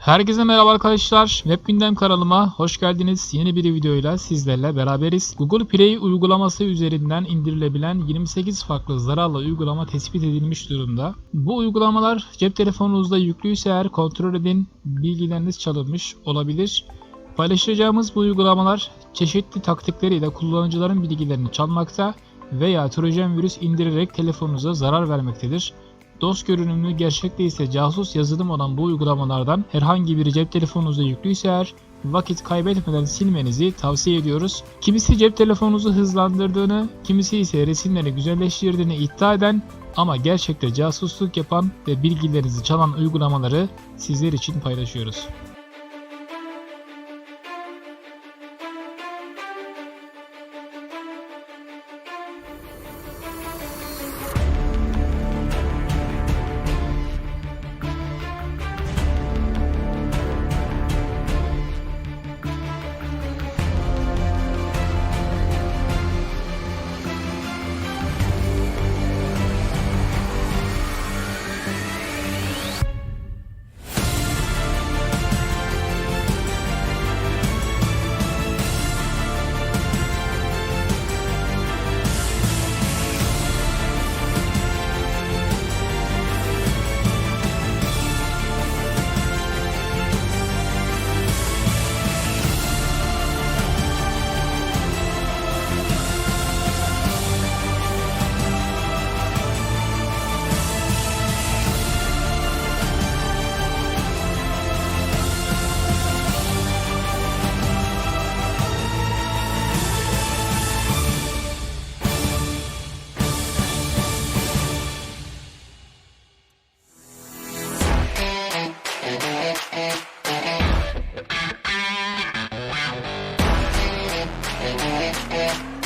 Herkese merhaba arkadaşlar. Web Gündem kanalıma hoş geldiniz. Yeni bir videoyla sizlerle beraberiz. Google Play uygulaması üzerinden indirilebilen 28 farklı zararlı uygulama tespit edilmiş durumda. Bu uygulamalar cep telefonunuzda yüklüyse eğer kontrol edin. Bilgileriniz çalınmış olabilir. Paylaşacağımız bu uygulamalar çeşitli taktikleriyle kullanıcıların bilgilerini çalmakta veya trojan virüs indirerek telefonunuza zarar vermektedir. DOS görünümlü gerçek değilse casus yazılım olan bu uygulamalardan herhangi biri cep telefonunuza yüklüyse eğer vakit kaybetmeden silmenizi tavsiye ediyoruz. Kimisi cep telefonunuzu hızlandırdığını, kimisi ise resimleri güzelleştirdiğini iddia eden ama gerçekte casusluk yapan ve bilgilerinizi çalan uygulamaları sizler için paylaşıyoruz. Yeah.